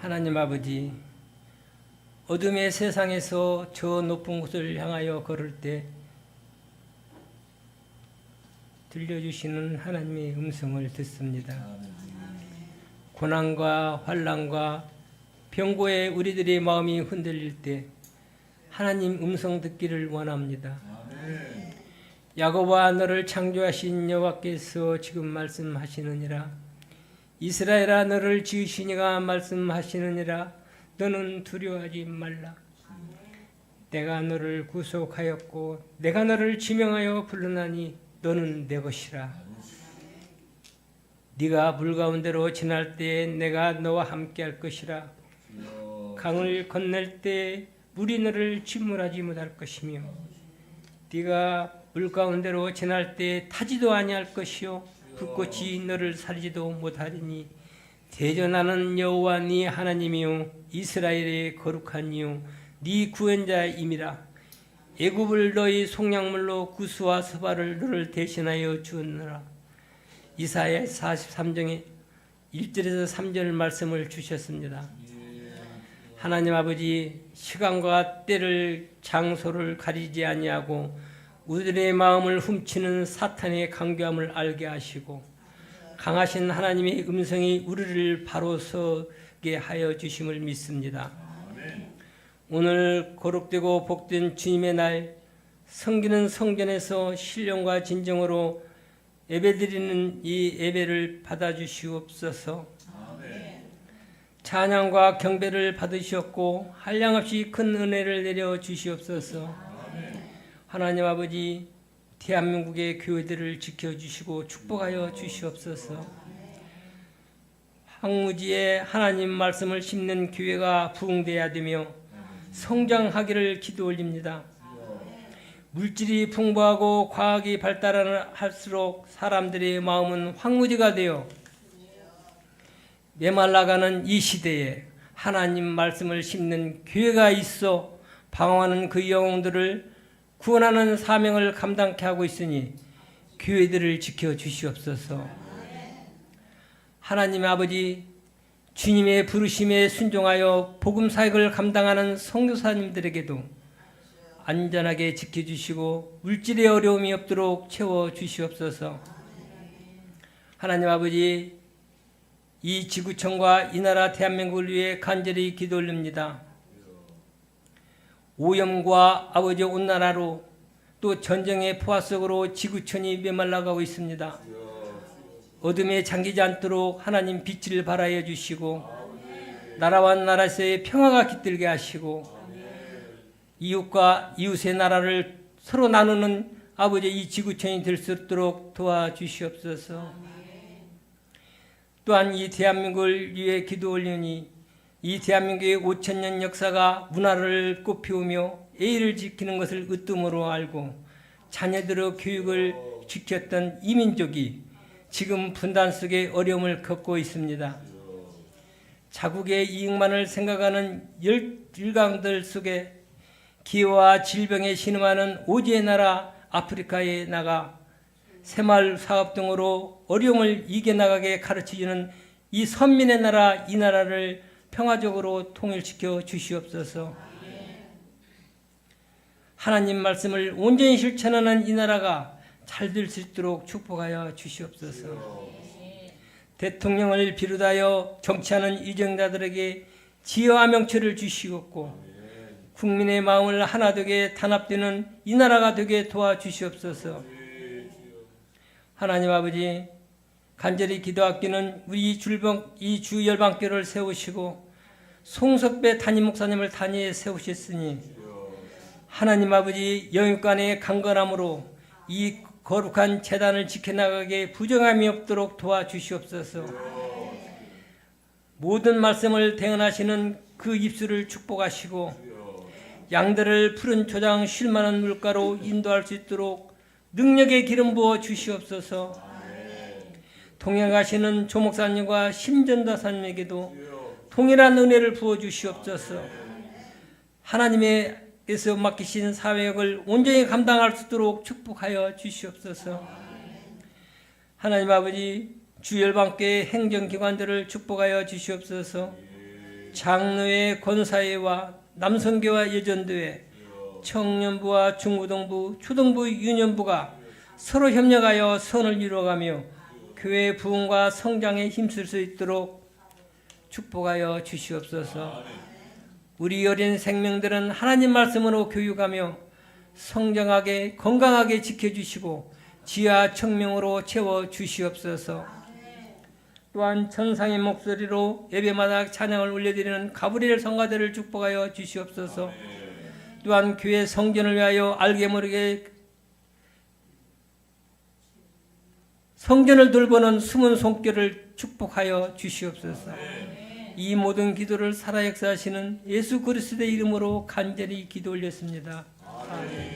하나님 아버지, 어둠의 세상에서 저 높은 곳을 향하여 걸을 때 들려주시는 하나님의 음성을 듣습니다. 고난과 환란과 병고에 우리들의 마음이 흔들릴 때 하나님 음성 듣기를 원합니다. 야고보와 너를 창조하신 여호와께서 지금 말씀하시느니라 이스라엘아 너를 지으시니가 말씀하시느니라. 너는 두려워하지 말라. 내가 너를 구속하였고 내가 너를 지명하여 불러나니 너는 내 것이라. 네가 물 가운데로 지날 때 내가 너와 함께 할 것이라. 강을 건널 때 물이 너를 침몰하지 못할 것이며 네가 물 가운데로 지날 때 타지도 아니할 것이요 불꽃이 너를 살리지도 못하리니 대전하는 여호와 네 하나님이요 이스라엘의 거룩한 이요 네 구원자임이라 애굽을 너희 속량물로 구수와 서바를 너를 대신하여 주었느라 이사야 43장에 1절에서 3절 말씀을 주셨습니다. 하나님 아버지 시간과 때를 장소를 가리지 아니하고 우리들의 마음을 훔치는 사탄의 강교함을 알게 하시고 강하신 하나님의 음성이 우리를 바로 서게 하여 주심을 믿습니다. 오늘 거룩되고 복된 주님의 날 성기는 성전에서 신령과 진정으로 예배드리는 이 예배를 받아주시옵소서. 찬양과 경배를 받으셨고 한량없이 큰 은혜를 내려 주시옵소서. 하나님 아버지 대한민국의 교회들을 지켜주시고 축복하여 주시옵소서. 황무지에 하나님 말씀을 심는 교회가 부흥돼야 되며 성장하기를 기도 올립니다. 물질이 풍부하고 과학이 발달할수록 사람들의 마음은 황무지가 되어 메말라가는 이 시대에 하나님 말씀을 심는 교회가 있어 방황하는 그 영혼들을 구원하는 사명을 감당케 하고 있으니 교회들을 지켜 주시옵소서. 하나님 아버지 주님의 부르심에 순종하여 복음 사역을 감당하는 성교사님들에게도 안전하게 지켜 주시고 물질의 어려움이 없도록 채워 주시옵소서. 하나님 아버지 이 지구촌과 이 나라 대한민국을 위해 간절히 기도 올립니다. 오염과 아버지 온난화로 또 전쟁의 포화 속으로 지구촌이 메말라가고 있습니다. 어둠에 잠기지 않도록 하나님 빛을 발하여 주시고 나라와 나라에서의 평화가 깃들게 하시고 이웃과 이웃의 나라를 서로 나누는 아버지 이 지구촌이 될 수 있도록 도와주시옵소서. 또한 이 대한민국을 위해 기도 올리니 이 대한민국의 5천년 역사가 문화를 꽃피우며 예의를 지키는 것을 으뜸으로 알고 자녀들의 교육을 지켰던 이민족이 지금 분단 속에 어려움을 겪고 있습니다. 자국의 이익만을 생각하는 열강들 속에 기후와 질병에 신음하는 오지의 나라 아프리카에 나가 새마을 사업 등으로 어려움을 이겨나가게 가르쳐주는 이 선민의 나라 이 나라를 평화적으로 통일시켜 주시옵소서. 하나님 말씀을 온전히 실천하는 이 나라가 잘 될 수 있도록 축복하여 주시옵소서. 대통령을 비롯하여 정치하는 이정자들에게 지혜와 명철을 주시옵고 국민의 마음을 하나 되게 단합되는 이 나라가 되게 도와주시옵소서. 하나님 아버지 간절히 기도하기는 우리 줄병 이 주열방교를 세우시고 송석배 담임 목사님을 단위에 세우셨으니 하나님 아버지 영육간의 강건함으로 이 거룩한 재단을 지켜나가게 부정함이 없도록 도와주시옵소서. 모든 말씀을 대응하시는 그 입술을 축복하시고 양들을 푸른 초장 쉴만한 물가로 인도할 수 있도록 능력의 기름 부어 주시옵소서. 동행하시는 조목사님과 심전다사님에게도 동일한 은혜를 부어 주시옵소서. 하나님께서 맡기신 사역을 온전히 감당할 수 있도록 축복하여 주시옵소서. 하나님 아버지 주열방교의 행정기관들을 축복하여 주시옵소서. 장로회 권사회와 남성교와 예전도회 청년부와 중고등부 초등부 유년부가 서로 협력하여 선을 이루어가며 교회 부흥과 성장에 힘쓸 수 있도록 축복하여 주시옵소서. 우리 어린 생명들은 하나님 말씀으로 교육하며 성장하게 건강하게 지켜주시고 지하 청명으로 채워 주시옵소서. 또한 천상의 목소리로 예배마다 찬양을 올려드리는 가브리엘 성가대를 축복하여 주시옵소서. 또한 교회 성전을 위하여 알게 모르게 성전을 돌보는 숨은 손길을 축복하여 주시옵소서. 이 모든 기도를 살아 역사하시는 예수 그리스도의 이름으로 간절히 기도 올렸습니다. 아멘.